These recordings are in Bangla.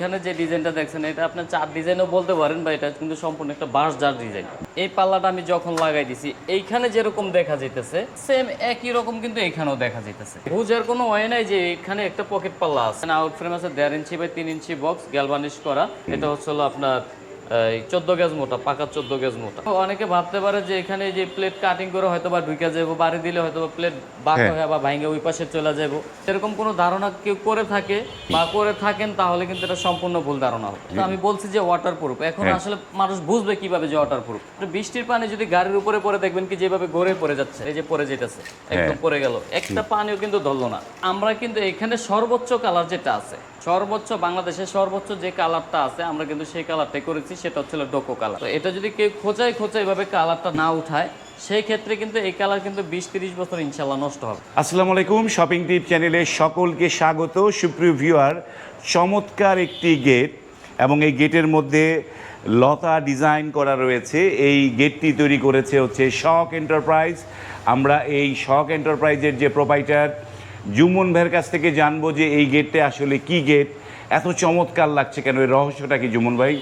এইখানে যে ডিজাইনটা দেখছেন, এটা আপনার চার ডিজাইনও বলতে পারেন বা এটা কিন্তু সম্পূর্ণ একটা বাঁশ যার ডিজাইন। এই পাল্লাটা আমি যখন লাগাই দিছি, এইখানে যেরকম দেখা যেতেছে সেম একই রকম কিন্তু এখানেও দেখা যেতেছে বুঝার কোনো ওয়ে নাই যে এখানে একটা পকেট পাল্লা আছে। আউট ফ্রেম আছে দেড় ইঞ্চি বাই তিন ইঞ্চি বক্স গ্যালবানিশ করা। এটা হচ্ছে হলো আপনার চোদ্দ গেজ মোটা পাকা চোদ্দ গেজ মোটা। অনেকে ভাবতে পারে যে এখানে যে প্লেট কাটিং করে হয়তো বা ঢুকে যাব বাড়ি দিলে হয়তো প্লেট বাঁক হ্যাঁ। হয়ে বা ভাঙে ওই পাশে চলে যাব এরকম কোনো ধারণা কেউ করে থাকে বা করে থাকেন তাহলে কিন্তু এটা সম্পূর্ণ ভুল ধারণা হবে। তো আমি বলছি যে ওয়াটার প্রুফ এখন হ্যাঁ। আসলে মানুষ বুঝবে কীভাবে যে ওয়াটার প্রুফ বৃষ্টির পানি যদি গাড়ির উপরে পড়ে দেখবেন কি যেভাবে গড়ে পড়ে যাচ্ছে এই যে পড়ে যেতেছে একদম পড়ে গেল। একটা পানিও কিন্তু ধরলো না। আমরা কিন্তু এখানে সর্বোচ্চ কালার যেটা আছে সর্বোচ্চ বাংলাদেশের সর্বোচ্চ যে কালারটা আছে, আমরা কিন্তু সেই কালারটাই করেছি, সেটা হচ্ছে ডোকো কালার। তো এটা যদি কেউ খোঁচাই খোঁচাই ভাবে কালারটা না উঠায়, সেই ক্ষেত্রে কিন্তু এই কালার কিন্তু বিশ তিরিশ বছর ইনশাল্লাহ নষ্ট হবে। আসসালামু আলাইকুম শপিং টিপ চ্যানেলে সকলকে স্বাগত। সুপ্রিয় ভিউয়ার চমৎকার একটি গেট এবং এই গেটের মধ্যে লতা ডিজাইন করা রয়েছে। এই গেটটি তৈরি করেছে হচ্ছে শক এন্টারপ্রাইজ আমরা এই শক এন্টারপ্রাইজের যে প্রোপাইটার জুমন ভাইয়ের কাছ থেকে জানব যে এই গেটটা আসলে কি গেট এত চমৎকার লাগছে কেন? এই রহস্যটা কি জুমন ভাই?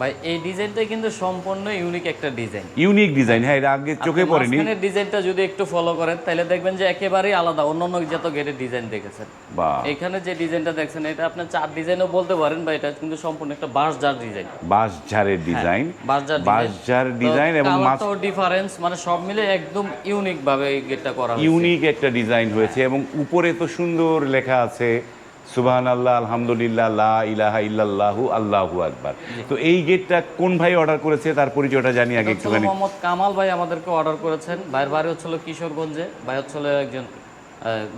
ভাই এই ডিজাইনটা কিন্তু সম্পূর্ণ ইউনিক একটা ডিজাইন। ইউনিক ডিজাইন হ্যাঁ এর আগে চোখে পড়েনি। ডিজাইনটা যদি একটু ফলো করেন তাহলে দেখবেন যে একেবারেই আলাদা অন্যান্য যত গেটের ডিজাইন দেখেছেন। এখানে যে ডিজাইনটা দেখছেন এটা আপনার চার ডিজাইনও বলতে পারেন বা এটা কিন্তু সম্পূর্ণ একটা বাঁশ জার ডিজাইন বাঁশ ঝাড়ের ডিজাইন বাঁশ জার বাঁশ ঝাড় ডিজাইন এবং মাছ ডিফারেন্স মানে সব মিলে একদম ইউনিক ভাবে এই গেটটা করা হয়েছে। ইউনিক একটা ডিজাইন হয়েছে এবং উপরে তো সুন্দর লেখা আছে সুবহান আল্লাহ আলহামদুলিল্লাহ লা ইলাহা ইল্লাল্লাহু আল্লাহু আকবার। তো এই গেটটা কোন ভাই অর্ডার করেছে তার পরিচয়টা জানি আগে একটুখানি। মোহাম্মদ কামাল ভাই আমাদেরকে অর্ডার করেছেন। ভাইয়ের বাড়ি হচ্ছিল কিশোরগঞ্জে ভাই হচ্ছিল একজন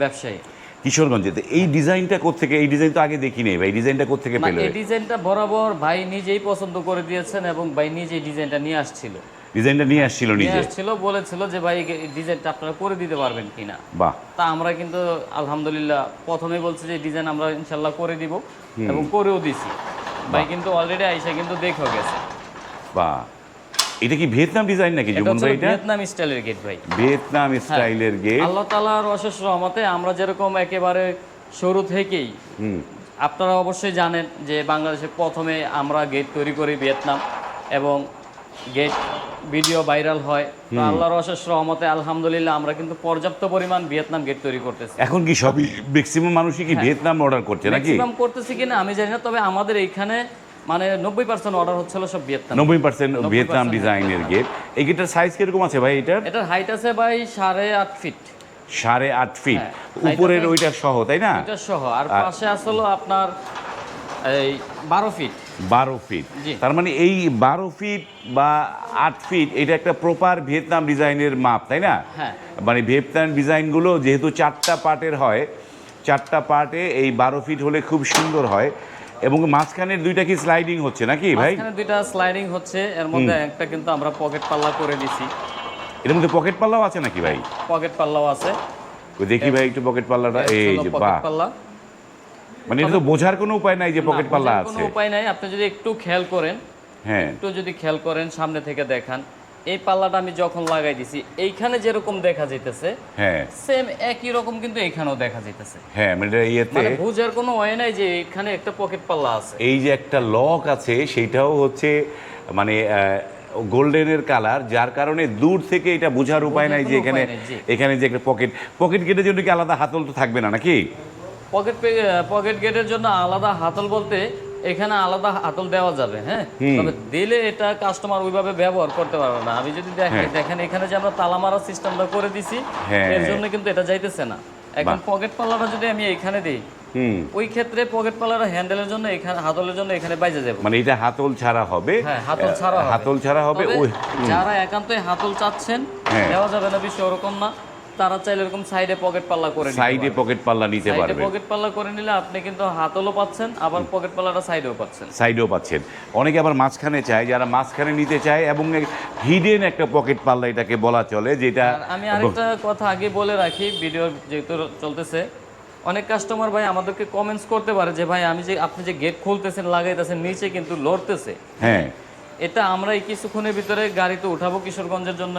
ব্যবসায়ী। কিশোরগঞ্জে তো এই ডিজাইনটা কোত্থেকে? এই ডিজাইন তো আগে দেখি দেখিনি ভাই ডিজাইনটা কোত্থেকে না, পেল এই ডিজাইনটা বরাবর ভাই নিজেই পছন্দ করে দিয়েছেন এবং ভাই নিজেই ডিজাইনটা নিয়ে আসছিল। ডিজাইনটা নিয়ে আসছিল নিজে? আসছিল বলেছিল যে ভাই ডিজাইনটা আপনারা করে দিতে পারবেন কিনা? বাহ। তা আমরা কিন্তু আলহামদুলিল্লাহ প্রথমে বলছি যে ডিজাইন আমরা ইনশাল্লাহ করে দিব এবং করেও দিছি। ভাই কিন্তু অলরেডি আইসা কিন্তু দেখো গেছে। বাহ। এটা কি ভিয়েতনাম ডিজাইন নাকি জীবন ভাই এটা? ভিয়েতনাম স্টাইলের গেট ভাই। ভিয়েতনাম স্টাইলের গেট আল্লাহ তালার অশেষ রহমতে আমরা যেরকম একেবারে শুরু থেকেই আপনারা অবশ্যই জানেন যে বাংলাদেশে প্রথমে আমরা গেট তৈরি করি ভিয়েতনাম এবং গেট ভিডিও ভাইরাল হয়। তো আল্লাহর অশেষ রহমতে আলহামদুলিল্লাহ আমরা কিন্তু পর্যাপ্ত পরিমাণ ভিয়েতনাম গেট তৈরি করতেছি। এখন কি সবই ম্যাক্সিমাম মানুষই হ্যাঁ। কি ভিয়েতনাম অর্ডার করছে নাকি? ম্যাক্সিমাম করতেছি কিনা আমি জানি না তবে আমাদের এইখানে মানে নব্বই পার্সেন্ট অর্ডার হচ্ছিল সব ভিয়েতনাম নব্বই পার্সেন্ট 90% ভিয়েতনাম ডিজাইনের গেট এই গেটের সাইজ কীরকম আছে ভাই এটার? এটার হাইট আছে ভাই সাড়ে আট ফিট সাড়ে আট ফিট হ্যাঁ, উপরের ওইটা সহ তাই না? এটা সহ। আর পাশে আসলো আপনার এই বারো ফিট বারো ফিট তার মানে এই বারো ফিট বা আট ফিট এটা একটা প্রপার ভিয়েতনাম ডিজাইনের মাপ তাই না? হ্যাঁ। মানে ভিয়েতনাম ডিজাইনগুলো যেহেতু চারটা পার্টের হয় চারটা পার্টে এই বারো ফিট হলে খুব সুন্দর হয়। এবং মাঝখানের দুইটা কি স্লাইডিং হচ্ছে নাকি ভাই? দুইটা স্লাইডিং হচ্ছে এর মধ্যে একটা কিন্তু আমরা পকেট পাল্লা করে দিছি। এর মধ্যে পকেট পাল্লাও আছে নাকি ভাই? পকেট পাল্লাও আছে। দেখি ভাই একটু পকেট পাল্লাটা এই যে পকেট পাল্লা। মানে এটা তো বোঝার কোনো উপায় নাই যে পকেট পাল্লা আছে। কোনো উপায় নাই। আপনি যদি একটু খেয়াল করেন হ্যাঁ। একটু যদি খেয়াল করেন সামনে থেকে দেখান এই পাল্লাটা আমি যখন লাগাই দিছি এইখানে যেরকম দেখা যাইতেছে হ্যাঁ। সেম একই রকম কিন্তু এখানেও দেখা যাইতেছে। হ্যাঁ মানে ইয়েতে মানে বোঝার কোনো ওয়ে নাই যে এখানে একটা পকেট পাল্লা আছে। এই যে একটা লক আছে সেটাও হচ্ছে মানে গোল্ডেনের কালার যার কারণে দূর থেকে এটা বোঝার উপায় নাই যে এখানে। এখানে যে একটা পকেট পকেট কেটে জন্য কি আলাদা হাতল তো থাকবে না নাকি? পকেট পকেট গেটের জন্য আলাদা হাতল বলতে এখানে আলাদা হাতল দেওয়া যাবে হ্যাঁ? তবে দিলে এটা কাস্টমার ওইভাবে ব্যবহার করতে পারবে না। আমি যদি দেখাই হ্যাঁ। দেখেন এখানে যে আমরা তালা মারা সিস্টেমটা করে দিছি হ্যাঁ। এর জন্য কিন্তু এটা যাইতেছে না। এখন পকেট পাল্লাটা যদি আমি এখানে দিই ওই ক্ষেত্রে পকেট পাল্লাটা হ্যান্ডেলের জন্য এখানে হাতলের জন্য এখানে বাইজে যাবে। মানে এটা হাতল ছাড়া হবে। হ্যাঁ হাতল ছাড়া হাতল ছাড়া হবে ওই যারা একান্তই হাতল চাচ্ছেন। দেওয়া যাবে না বিষয় ওরকম না। তারা চাইলে এরকম সাইডে পকেট পাল্লা করে সাইডে পকেট পাল্লা নিতে সাইডে পারবে। পকেট পাল্লা করে নিলে আপনি কিন্তু হাতলও পাচ্ছেন আবার পকেট পাল্লাটা সাইডেও পাচ্ছেন। সাইডেও পাচ্ছেন। অনেকে আবার মাঝখানে চায় যারা মাঝখানে নিতে চায় এবং হিডেন একটা পকেট পাল্লা এটাকে বলা চলে যেটা আমি আরেকটা কথা আগে বলে রাখি ভিডিও যেহেতু চলতেছে। অনেক কাস্টমার ভাই আমাদেরকে কমেন্টস করতে পারে যে ভাই আমি যে আপনি যে গেট খুলতেছেন লাগাইতেছেন নিচে কিন্তু লড়তেছে। হ্যাঁ। এটা আমরা এই কিছুক্ষণের ভিতরে গাড়িতে উঠাবো কিশোরগঞ্জের জন্য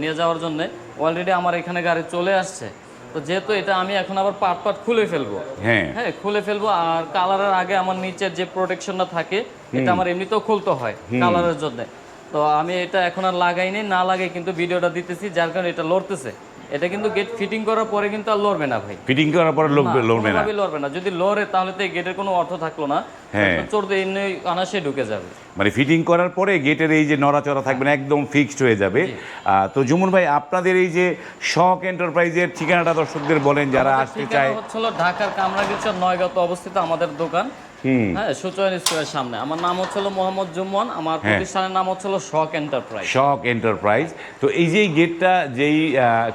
নিয়ে যাওয়ার জন্য। অলরেডি আমার এখানে গাড়ি চলে আসছে। তো যেহেতু এটা আমি এখন আবার পার্ট পার্ট খুলে ফেলব। হ্যাঁ। হ্যাঁ খুলে ফেলব। আর কালারের আগে আমার নিচের যে প্রোটেকশনটা থাকে এটা আমার এমনিতেও খুলতে হয় কালারের জন্য। তো আমি এটা এখন আর লাগাইনি না লাগাই কিন্তু ভিডিওটা দিতেছি যার কারণে এটা লড়তেছে। এটা কিন্তু গেট ফিটিং করার পরে কিন্তু আর লড়বে না ভাই। ফিটিং করার পরে লোক লড়বে না। লড়বে না। যদি লড়ে তাহলে তো গেটের কোনো অর্থ থাকল না। হ্যাঁ। চড়তে এমনি অনাসে ঢুকে যাবে। মানে ফিটিং করার পরে গেটের এই যে নড়াচড়া থাকবে না একদম ফিক্সড হয়ে যাবে। আহ, তো জুমুন ভাই আপনাদের এই যে শখ এন্টারপ্রাইজের ঠিকানাটা দর্শকদের বলেন যারা আসতে চায়। হচ্ছিল ঢাকার কামরাগিচর নয়গত অবস্থিত আমাদের দোকান। হ্যাঁ সুচয়ন সামনে। আমার নাম হচ্ছিল মোহাম্মদ জুম্মন আমার হ্যাঁ। প্রতিষ্ঠানের নাম হচ্ছিল শখ এন্টারপ্রাইজ। শখ এন্টারপ্রাইজ। তো এই যে গেটটা যেই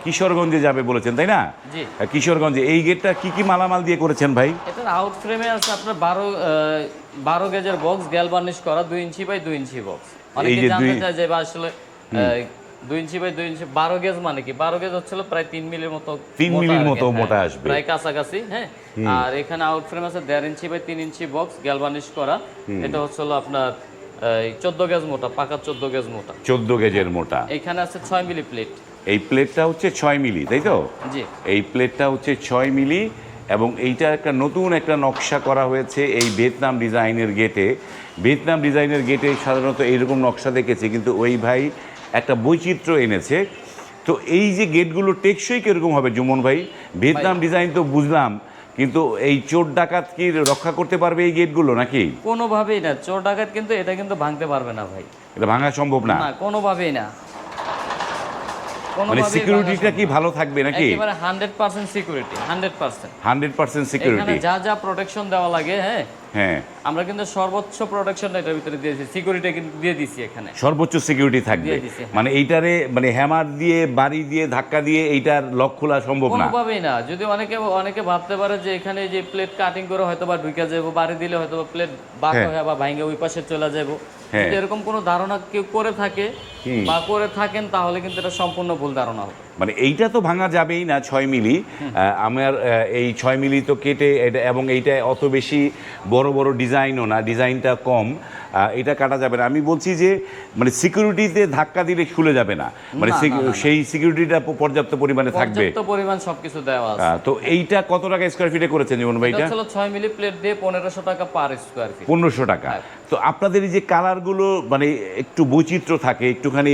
কিশোরগঞ্জে যাবে বলেছেন তাই না? জি। কিশোরগঞ্জে এই গেটটা কি কি মালামাল দিয়ে করেছেন ভাই? এটার আউট ফ্রেমে আছে আপনার বারো বারো গেজের বক্স গ্যাল বার্নিশ করা দুই ইঞ্চি বাই দুই ইঞ্চি বক্স অনেকে যে জানতে চায় যে আসলে দুই ইঞ্চি বাই দুই ইঞ্চি বারো গেজ মানে কি? বারো গেজ হচ্ছিল প্রায় তিন মিলির মতো তিন মিলির মতো হ্যাঁ, মোটা আসবে। প্রায় কাছাকাছি হ্যাঁ। আর এখানে আউট ফ্রেম আছে দেড় ইঞ্চি বাই তিন ইঞ্চি বক্স গ্যাল করা। এটা হচ্ছিল আপনার চোদ্দ গেজ মোটা পাকা চোদ্দ গেজ মোটা। চোদ্দ গেজের মোটা। এখানে আছে ছয় মিলি প্লেট এই প্লেটটা হচ্ছে ছয় মিলি তাই তো? জি। এই প্লেটটা হচ্ছে ছয় মিলি এবং এইটা একটা নতুন একটা নকশা করা হয়েছে এই ভিয়েতনাম ডিজাইনের গেটে ভিয়েতনাম ডিজাইনের গেটে সাধারণত এইরকম নকশা দেখেছি কিন্তু ওই ভাই একটা বৈচিত্র্য এনেছে। তো এই যে গেটগুলো টেকসই কীরকম হবে জুমন ভাই? ভিয়েতনাম ডিজাইন তো বুঝলাম কিন্তু এই চোর ডাকাত কি রক্ষা করতে পারবে এই গেটগুলো নাকি? কোনোভাবেই না চোর ডাকাত কিন্তু এটা কিন্তু ভাঙতে পারবে না ভাই। এটা ভাঙা সম্ভব না? না কোনোভাবেই না। মানে সিকিউরিটিটা কি ভালো থাকবে নাকি? একেবারে hundred percent security hundred percent hundred percent এখানে সিকিউরিটি যা যা প্রোটেকশন দেওয়া লাগে হ্যাঁ হ্যাঁ। আমরা কিন্তু সর্বোচ্চ প্রোটেকশনটা এটার ভিতরে দিয়েছি। সিকিউরিটি কিন্তু দিয়ে দিছি এখানে। সর্বোচ্চ সিকিউরিটি থাকবে। হ্যাঁ। মানে এইটারে মানে হ্যামার দিয়ে বাড়ি দিয়ে ধাক্কা দিয়ে এইটার লক খোলা সম্ভব না। কোনোভাবেই না। যদি অনেকে অনেকে ভাবতে পারে যে এখানে যে প্লেট কাটিং করে হয়তো বা ঢুকে যাব বাড়ি দিলে হয়তো বা প্লেট বাঁকা হ্যাঁ। হয়ে বা ভাঙে ওই পাশে চলে যাব। হ্যাঁ। এরকম কোনো ধারণা কেউ করে থাকে বা করে থাকেন তাহলে কিন্তু এটা সম্পূর্ণ ভুল ধারণা হবে। মানে এইটা তো ভাঙা যাবেই না ছয় মিলি। আমার এই ছয় মিলি তো কেটে এটা এবং এইটা অত বেশি বড় বড় ডিজাইনও না ডিজাইনটা কম। এটা কাটা যাবে না। আমি বলছি যে মানে সিকিউরিটিতে ধাক্কা দিলে খুলে যাবে না। মানে। সেই সিকিউরিটিটা পর্যাপ্ত পরিমাণে থাকবে। পরিমাণ সবকিছু দেওয়া আছে। তো এইটা কত টাকা স্কোয়ার ফিটে করেছেন জীবন এটা ভাইটা হচ্ছিল ছয় মিলি প্লেট দিয়ে পনেরোশো টাকা পার স্কোয়ার ফিট পনেরোশো টাকা। হ্যাঁ। তো আপনাদের এই যে কালারগুলো মানে একটু বৈচিত্র্য থাকে একটুখানি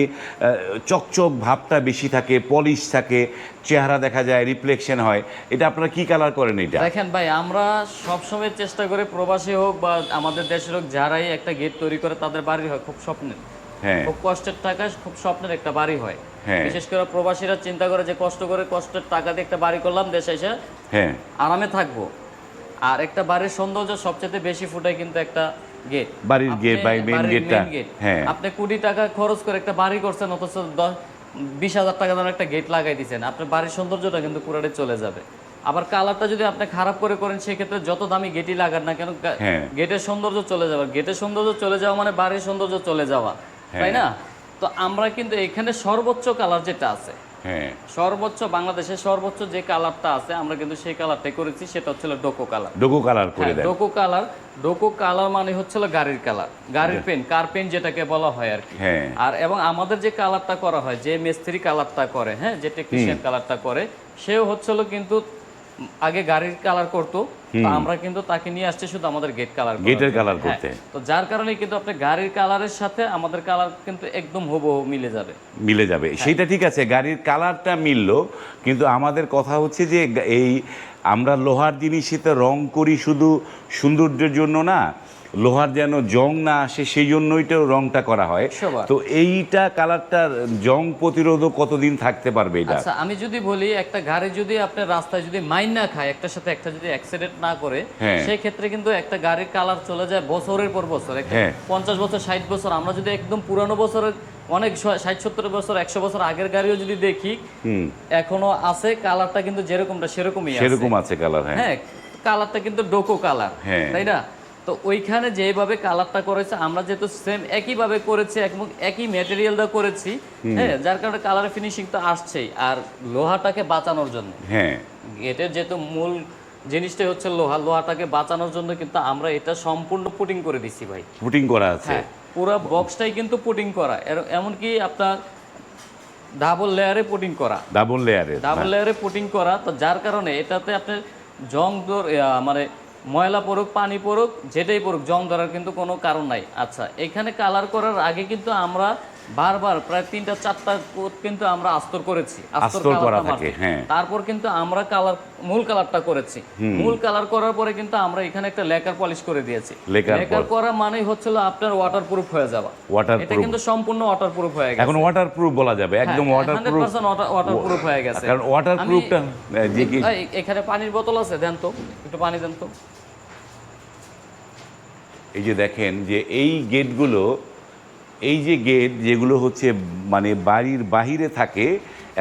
চকচক ভাবটা বেশি থাকে পলিশ থাকে চেহারা দেখা যায় রিফ্লেকশন হয়। এটা আপনারা কি কালার করেন এটা? দেখেন ভাই আমরা সবসময় চেষ্টা করে প্রবাসী হোক বা আমাদের দেশের হোক যারাই একটা গেট তৈরি করে তাদের বাড়ি হয় খুব স্বপ্নের। হ্যাঁ। খুব কষ্টের টাকা খুব স্বপ্নের একটা বাড়ি হয়। হ্যাঁ। বিশেষ করে প্রবাসীরা চিন্তা করে যে কষ্ট করে কষ্টের টাকা দিয়ে একটা বাড়ি করলাম দেশে এসে হ্যাঁ। আরামে থাকব। আর একটা বাড়ির সৌন্দর্য সবচেয়ে বেশি ফুটায় কিন্তু একটা গেট বাড়ির gate বা main gate টা, হ্যাঁ। আপনি কোটি টাকা খরচ করে একটা বাড়ি করছেন অথচ বিশ হাজার টাকা দামের একটা গেট লাগাই দিচ্ছেন আপনার বাড়ির সৌন্দর্যটা কিন্তু পুরাটাই চলে যাবে। আবার কালারটা যদি আপনি খারাপ করে করেন সেক্ষেত্রে যত দামি গেটই লাগান না কেন হ্যাঁ। গেটের সৌন্দর্য চলে যাওয়া। গেটের সৌন্দর্য চলে যাওয়া মানে বাড়ির সৌন্দর্য চলে যাওয়া। তাই না? তো আমরা কিন্তু এখানে সর্বোচ্চ কালার যেটা আছে হ্যাঁ। সর্বোচ্চ বাংলাদেশের সর্বোচ্চ যে কালারটা আছে আমরা কিন্তু সেই কালারটাই করেছি সেটা হচ্ছিল ডোকো কালার। ডোকো কালার করে দেয় ডোকো কালার। ডোকো কালার মানে হচ্ছিল গাড়ির কালার গাড়ির পেন কার পেন যেটাকে বলা হয় আর কি। হ্যাঁ। আর এবং আমাদের যে কালারটা করা হয় যে মিস্ত্রি কালারটা করে হ্যাঁ যে টেকনিশিয়ান কালারটা করে সেও হচ্ছিল কিন্তু আগে গাড়ির কালার করতো আমরা কিন্তু তাকে নিয়ে আসছি শুধু আমাদের গেট কালার গেটের কালার করতে। তো যার কারণে কিন্তু আপনি গাড়ির কালারের সাথে আমাদের কালার কিন্তু একদম হব মিলে যাবে। মিলে যাবে। সেটা ঠিক আছে গাড়ির কালারটা মিললো কিন্তু আমাদের কথা হচ্ছে যে এই আমরা লোহার জিনিসে তো রং করি শুধু সৌন্দর্যের জন্য না লোহার যেন জং না আসে সেই জন্যই তো রংটা করা হয়। তো এইটা কালারটার জং প্রতিরোধক কতদিন থাকতে পারবে এটা? আচ্ছা আমি যদি বলি একটা গাড়ি যদি আপনার রাস্তায় যদি মাইন না খায় একটার সাথে একটা যদি অ্যাক্সিডেন্ট না করে হ্যাঁ। সেই ক্ষেত্রে কিন্তু একটা গাড়ির কালার চলে যায় বছরের পর বছর। হ্যাঁ। পঞ্চাশ বছর ষাট বছর আমরা যদি একদম পুরানো বছরের অনেক ষাট সত্তর বছর একশো বছর আগের গাড়িও যদি দেখি এখনও আছে কালারটা কিন্তু যেরকমটা সেরকমই সেরকম আছে কালার হ্যাঁ। হ্যাঁ কালারটা কিন্তু ডোকো কালার হ্যাঁ। তাই না? তো ওইখানে যেভাবে কালারটা করেছে আমরা যেহেতু সেম একইভাবে করেছি এবং একই ম্যাটেরিয়াল দা করেছি হ্যাঁ যার কারণে কালারের ফিনিশিং তো আসছেই আর লোহাটাকে বাঁচানোর জন্য। হ্যাঁ। এটার যেহেতু মূল জিনিসটাই হচ্ছে লোহা লোহাটাকে বাঁচানোর জন্য কিন্তু আমরা এটা সম্পূর্ণ পুটিং করে দিছি ভাই। ফুটিং করা আছে। হ্যাঁ পুরো বক্সটাই কিন্তু পুটিং করা। এমনকি আপনার ডাবল লেয়ারে পুটিং করা। ডাবল লেয়ারে ডাবল লেয়ারে পুটিং করা তো যার কারণে এটাতে আপনার জং মানে ময়লা পড়ুক পানি পড়ুক যেটাই পড়ুক জং ধরার কিন্তু কোনো কারণ নাই। আচ্ছা এখানে কালার করার আগে কিন্তু আমরা বারবার প্রায় তিনটা চারটা কোট কিন্তু আমরা আস্তর করেছি। আস্তর করা থাকে, হ্যাঁ। তারপর কিন্তু আমরা কালার মূল কালারটা করেছি। মূল কালার করার পরে কিন্তু আমরা এখানে একটা লেকার পলিশ করে দিয়েছি। লেকার করা মানেই হচ্ছিল আপনার ওয়াটারপ্রুফ হয়ে যাওয়া। এটা কিন্তু সম্পূর্ণ ওয়াটারপ্রুফ হয়ে গেছে। এখন ওয়াটারপ্রুফ বলা যাবে একদম হ্যাঁ, ওয়াটারপ্রুফ 100% ওয়াটারপ্রুফ হয়ে গেছে। কারণ ওয়াটারপ্রুফটা যে কি এই, এখানে পানির বোতল আছে দেন তো একটু পানি দেন তো। এই যে দেখেন যে এই গেটগুলো এই যে গেট যেগুলো হচ্ছে মানে বাড়ির বাহিরে থাকে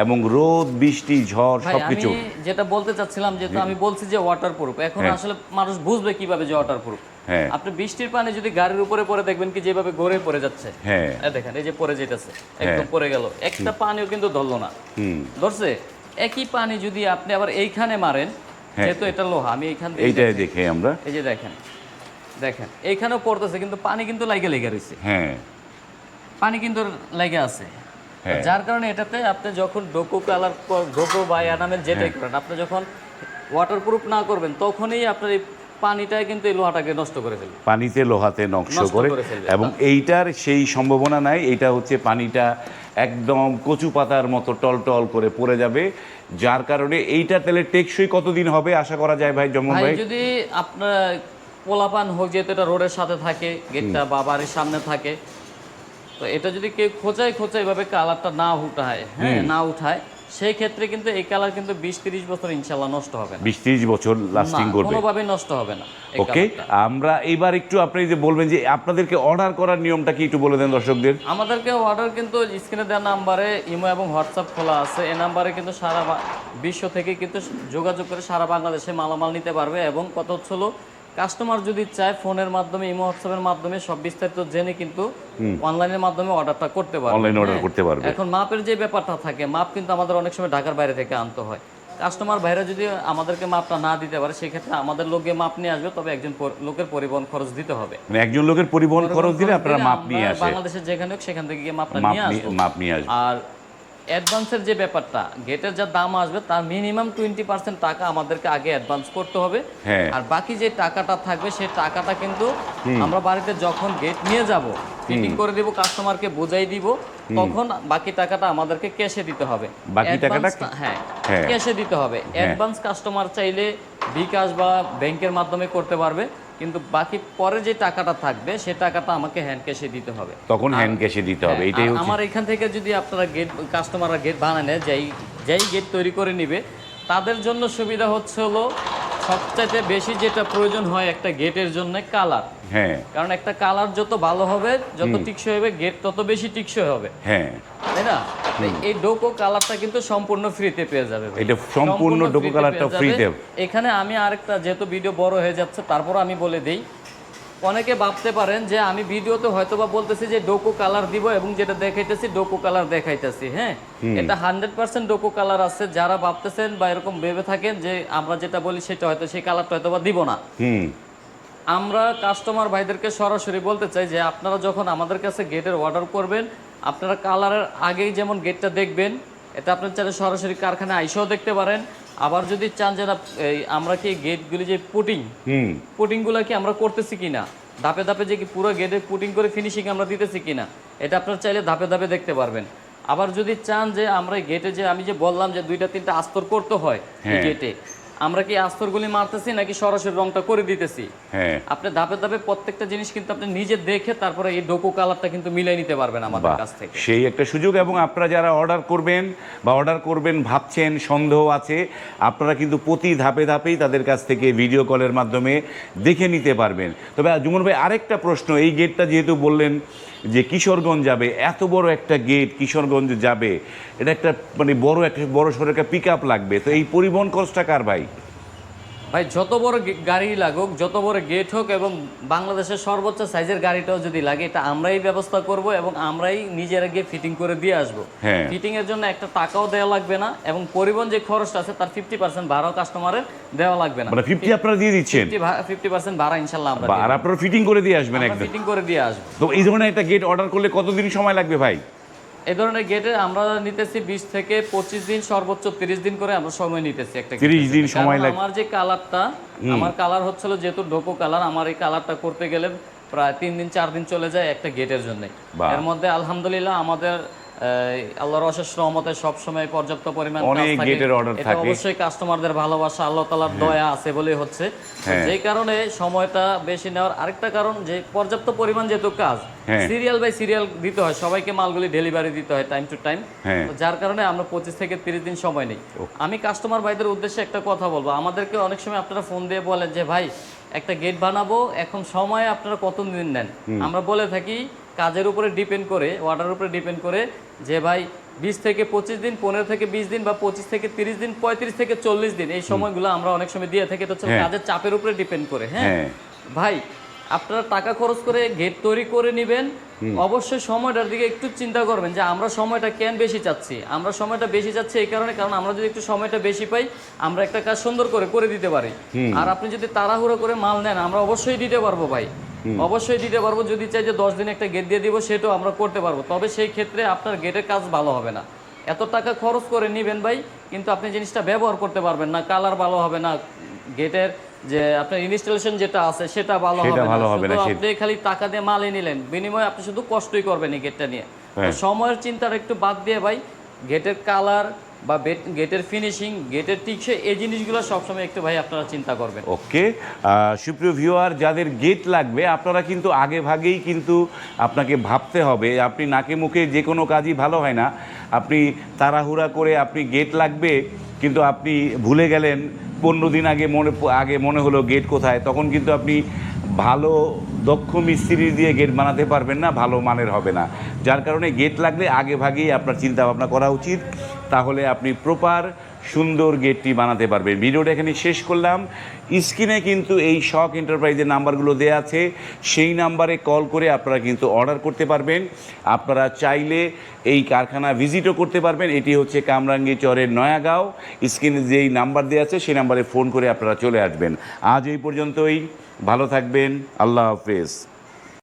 এবং রোদ বৃষ্টি ঝড় সবকিছু। যেটা বলতে চাচ্ছিলাম যেটা আমি বলছি যে ওয়াটারপ্রুফ এখন হ্যাঁ। আসলে মানুষ বুঝবে কীভাবে যে ওয়াটারপ্রুফ হ্যাঁ। আপনি বৃষ্টির পানি যদি গাড়ির উপরে পরে দেখবেন কি যেভাবে গড়ে পড়ে যাচ্ছে। হ্যাঁ। দেখেন এই যে পড়ে যেতেছে একদম পড়ে গেল। একটা পানিও কিন্তু ধরলো না। হুম। ধরছে? একই পানি যদি আপনি আবার এইখানে মারেন হ্যাঁ। যেহেতু এটা লোহা আমি এইখান থেকে এইটাই দেখে আমরা। এই যে দেখেন দেখেন এইখানেও পড়তেছে কিন্তু পানি কিন্তু লাগে লেগে রয়েছে হ্যাঁ। পানি কিন্তু লেগে আছে। হ্যাঁ। যার কারণে এটাতে আপনি যখন ডোকো কালার ডোকো বা অ্যানামেল যেটাই করেন আপনি যখন ওয়াটারপ্রুফ না করবেন তখনই আপনার এই পানিটাই কিন্তু এই লোহাটাকে নষ্ট করে ফেলবে। পানিতে লোহাতে নষ্ট করে এবং এইটার সেই সম্ভাবনা নাই এটা হচ্ছে পানিটা একদম কচু পাতার মতো টলটল করে পড়ে যাবে যার কারণে এইটা তাহলে টেকসই কতদিন হবে আশা করা যায় ভাই জমন ভাই? যদি আপনার পোলাপান হোক যেহেতু এটা রোডের সাথে থাকে গেটটা বা বাড়ির সামনে থাকে। তো এটা যদি কেউ খোঁচাই খোঁচাই ভাবে কালারটা না উঠায় হ্যাঁ না উঠায় সেই ক্ষেত্রে কিন্তু এই কালার কিন্তু বিশ তিরিশ বছর ইনশাল্লাহ নষ্ট হবে না। বিশ ত্রিশ বছর লাস্টিং করবে। কোনোভাবেই নষ্ট হবে না ওকে আমরা এবার একটু আপনি যে বলবেন যে আপনাদেরকে অর্ডার করার নিয়মটা কি একটু বলে দেন দর্শকদের? আমাদেরকে অর্ডার কিন্তু স্ক্রিনে দেওয়া নাম্বারে ইমো এবং হোয়াটসঅ্যাপ খোলা আছে। এই নাম্বারে কিন্তু সারা বিশ্ব থেকে কিন্তু যোগাযোগ করে সারা বাংলাদেশে মালামাল নিতে পারবে এবং কত হলো কাস্টমার যদি চায় ফোনের মাধ্যমে ইমো হোয়াটসঅ্যাপের মাধ্যমে সব বিস্তারিত জেনে কিন্তু অনলাইনের মাধ্যমে অর্ডারটা করতে পারবে। অনলাইন অর্ডার হ্যাঁ। করতে পারবে। এখন মাপের যে ব্যাপারটা থাকে মাপ কিন্তু আমাদের অনেক সময় ঢাকার বাইরে থেকে আনতে হয়। কাস্টমার বাইরে যদি আমাদেরকে মাপটা না দিতে পারে সেক্ষেত্রে আমাদের লোকে মাপ নিয়ে আসবে তবে একজন লোকের পরিবহন খরচ দিতে হবে। মানে একজন লোকের পরিবহন খরচ দিলে আপনারা মাপ নিয়ে আসে। বাংলাদেশের যেখানে হোক সেখান থেকে গিয়ে মাপটা নিয়ে আসবে। মাপ নিয়ে আসবে। আর অ্যাডভান্সের যে ব্যাপারটা গেটের যা দাম আসবে তার মিনিমাম টোয়েন্টি পার্সেন্ট টাকা আমাদেরকে আগে অ্যাডভান্স করতে হবে। হ্যাঁ। আর বাকি যে টাকাটা থাকবে সেই টাকাটা কিন্তু আমরা বাড়িতে যখন গেট নিয়ে যাব ফিটিং করে দিব কাস্টমারকে বুঝাই দিব তখন বাকি টাকাটা আমাদেরকে ক্যাশে দিতে হবে। বাকি টাকাটা হ্যাঁ। ক্যাশে দিতে হবে। অ্যাডভান্স কাস্টমার চাইলে বিকাশ বা ব্যাংকের মাধ্যমে করতে পারবে। কিন্তু বাকি পরে যে টাকাটা থাকবে সে টাকাটা আমাকে হ্যান্ড ক্যাশে দিতে হবে। তখন হ্যান্ড ক্যাশে দিতে হবে হ্যাঁ, এটাই আমার এখান থেকে যদি আপনারা গেট কাস্টমাররা গেট বানায় নেয় যাই যেই গেট তৈরি করে নিবে তাদের জন্য সুবিধা হচ্ছে হলো সবচাইতে বেশি যেটা প্রয়োজন হয় একটা গেটের জন্য কালার। হ্যাঁ। কারণ একটা কালার যত ভালো হবে যত টিকসই হবে গেট তত বেশি টিকসই হবে। হ্যাঁ। তাই না? এই ডোকো কালারটা কিন্তু সম্পূর্ণ ফ্রিতে পেয়ে যাবে। এটা সম্পূর্ণ ডোকো কালারটা ফ্রিতে। এখানে আমি আরেকটা যেহেতু ভিডিও বড় হয়ে যাচ্ছে তারপর আমি বলে দেই অনেকে ভাবতে পারেন যে আমি ভিডিওতে হয়তো বা বলতেছি যে ডোকো কালার দিব এবং যেটা দেখাইতেছি ডোকো কালার দেখাইতেছি হ্যাঁ? এটা হান্ড্রেড পার্সেন্ট ডোকো কালার আছে। যারা ভাবতেছেন বা এরকম ভেবে থাকেন যে আমরা যেটা বলি সেটা হয়তো সেই কালারটা হয়তো বা দিব না। আমরা কাস্টমার ভাইদেরকে সরাসরি বলতে চাই যে আপনারা যখন আমাদের কাছে গেটের অর্ডার করবেন আপনারা কালারের আগেই যেমন গেটটা দেখবেন এটা আপনার চাইলে সরাসরি কারখানায় আইসেও দেখতে পারেন। আবার যদি চান যে আমরা কি গেটগুলি যে পুটিং পুটিংগুলো কি আমরা করতেছি কিনা? ধাপে ধাপে যে কি পুরো গেটে পুটিং করে ফিনিশিং আমরা দিতেছি কিনা? এটা আপনার চাইলে ধাপে ধাপে দেখতে পারবেন। আবার যদি চান যে আমরা গেটে যে আমি যে বললাম যে দুইটা তিনটা আস্তর করতে হ্যাঁ। গেটে আমরা কি আস্তরগুলি মারতেছি নাকি সরাসরি রংটা করে দিতেছি? হ্যাঁ। আপনি ধাপে ধাপে প্রত্যেকটা জিনিস কিন্তু আপনি নিজে দেখে তারপরে এই ডোকো কালারটা কিন্তু মিলাই নিতে পারবেন আমাদের কাছ থেকে। সেই একটা সুযোগ এবং আপনারা যারা অর্ডার করবেন বা অর্ডার করবেন ভাবছেন সন্দেহ আছে আপনারা কিন্তু প্রতি ধাপে ধাপেই তাদের কাছ থেকে ভিডিও কলের মাধ্যমে দেখে নিতে পারবেন। তবে জুমন ভাই আরেকটা প্রশ্ন এই গেটটা যেহেতু বললেন যে কিশোরগঞ্জ যাবে এত বড় একটা গেট কিশোরগঞ্জ যাবে এটা একটা মানে বড় একটা বড় সড়ো একটা পিক আপ লাগবে। তো এই পরিবহন খরচটা কার ভাই? ভাই যত বড় গাড়ি লাগুক যত বড় গেট হোক এবং বাংলাদেশের সর্বোচ্চ সাইজের গাড়িটাও যদি লাগে এটা আমরাই ব্যবস্থা করব এবং আমরাই নিজেরা গিয়ে ফিটিং করে দিয়ে আসব। হ্যাঁ। ফিটিং এর জন্য একটা টাকাও দেওয়া লাগবে না এবং পরিবহন যে খরচটা আছে তার ফিফটি পার্সেন্ট ভাড়াও কাস্টমারের দেওয়া লাগবে না। মানে ফিফটি আপনারা দিয়ে দিচ্ছেন? ফিফটি পার্সেন্ট ভাড়া ইনশাল্লাহ আমরা আর আপনারা ফিটিং করে দিয়ে আসবেন ফিটিং করে দিয়ে আসব। তো এই ধরনের একটা গেট অর্ডার করলে কতদিন সময় লাগবে ভাই? এই ধরনের গেটে আমরা নিতেছি বিশ থেকে পঁচিশ দিন সর্বোচ্চ তিরিশ দিন করে আমরা সময় নিতেছি একটা 30 দিন সময় লাগে। আমার যে কালারটা আমার কালার হচ্ছিল যেহেতু ডোকো কালার আমার এই কালারটা করতে গেলে প্রায় তিন দিন চার দিন চলে যায় একটা গেটের জন্য। এর মধ্যে আলহামদুলিল্লাহ আমাদের আল্লাহর অশেষ রহমতে সবসময় পর্যাপ্ত পরিমাণ অনেক গেটের এটা থাকে। অবশ্যই কাস্টমারদের ভালোবাসা আল্লাহ তালার দয়া আছে বলেই হচ্ছে। হ্যাঁ। যেই কারণে সময়টা বেশি নেওয়ার আরেকটা কারণ যে পর্যাপ্ত পরিমাণ যেহেতু কাজ। সিরিয়াল বাই সিরিয়াল দিতে হয় সবাইকে মালগুলি ডেলিভারি দিতে হয় টাইম টু টাইম। যার কারণে আমরা পঁচিশ থেকে তিরিশ দিন সময় নেই। আমি কাস্টমার ভাইদের উদ্দেশ্যে একটা কথা বলব। আমাদেরকে অনেক সময় আপনারা ফোন দিয়ে বলেন যে ভাই একটা গেট বানাবো এখন সময় আপনারা কত দিন নেন আমরা বলে থাকি কাজের উপরে ডিপেন্ড করে অর্ডার উপরে ডিপেন্ড করে যে ভাই বিশ থেকে পঁচিশ দিন পনেরো থেকে বিশ দিন বা পঁচিশ থেকে তিরিশ দিন পঁয়ত্রিশ থেকে চল্লিশ দিন এই সময়গুলো আমরা অনেক সময় দিয়ে থাকি হচ্ছে হ্যাঁ। কাজের চাপের উপরে ডিপেন্ড করে হ্যাঁ? হ্যাঁ। ভাই আপনারা টাকা খরচ করে গেট তৈরি করে নেবেন। অবশ্যই সময়টার দিকে একটু চিন্তা করবেন যে আমরা সময়টা কেন বেশি চাচ্ছি? আমরা সময়টা বেশি চাচ্ছি এই কারণে কারণ আমরা যদি একটু সময়টা বেশি পাই আমরা একটা কাজ সুন্দর করে করে দিতে পারি। আর আপনি যদি তাড়াহুড়ো করে মাল নেন আমরা অবশ্যই দিতে পারব ভাই। অবশ্যই দিতে পারব যদি চাই যে দশ দিন একটা গেট দিয়ে দিব সেটাও আমরা করতে পারব। তবে সেই ক্ষেত্রে আপনার গেটের কাজ ভালো হবে না। এত টাকা খরচ করে নেবেন ভাই কিন্তু আপনি জিনিসটা ব্যবহার করতে পারবেন না কালার ভালো হবে না গেটের যে আপনার ইনস্টলেশন যেটা আছে সেটা ভালো হবে না। আপনি খালি টাকা দিয়ে মালই নিলেন। বিনিময়ে আপনি শুধু কষ্টই করবেন এই গেটটা নিয়ে। হ্যাঁ। সময়ের চিন্তাটা একটু বাদ দিয়ে ভাই গেটের কালার বা গেটের ফিনিশিং গেটের টিকসই এই জিনিসগুলো সবসময় একটু ভাই আপনারা চিন্তা করবেন। ওকে। সুপ্রিয় ভিউয়ার যাদের গেট লাগবে, আপনারা কিন্তু আগে ভাগেই কিন্তু আপনাকে ভাবতে হবে। আপনি নাকে মুখে যে কোনো কাজই ভালো হয় না। আপনি তাড়াহুড়া করে আপনি গেট লাগবে, কিন্তু আপনি ভুলে গেলেন, পনেরো দিন আগে মনে আগে মনে হলো গেট কোথায়, তখন কিন্তু আপনি ভালো, দক্ষ মিস্ত্রি দিয়ে গেট বানাতে পারবেন না, ভালো মানের হবে না। যার কারণে গেট লাগলে আগে ভাগেই আপনার চিন্তা ভাবনা করা উচিত। তাহলে আপনি প্রপার সুন্দর গেটটি বানাতে পারবেন। ভিডিওটা এখানে শেষ করলাম। স্ক্রিনে কিন্তু এই শখ এন্টারপ্রাইজের নাম্বারগুলো দেওয়া আছে। সেই নাম্বারে কল করে আপনারা কিন্তু অর্ডার করতে পারবেন। আপনারা চাইলে এই কারখানা ভিজিটও করতে পারবেন। এটি হচ্ছে কামরাঙ্গি চরের নয়াগাঁও। স্ক্রিনে যেই নাম্বার দেওয়া আছে, সেই নাম্বারে ফোন করে আপনারা চলে আসবেন। আজ এই পর্যন্তই। ভালো থাকবেন। আল্লাহ হাফেজ।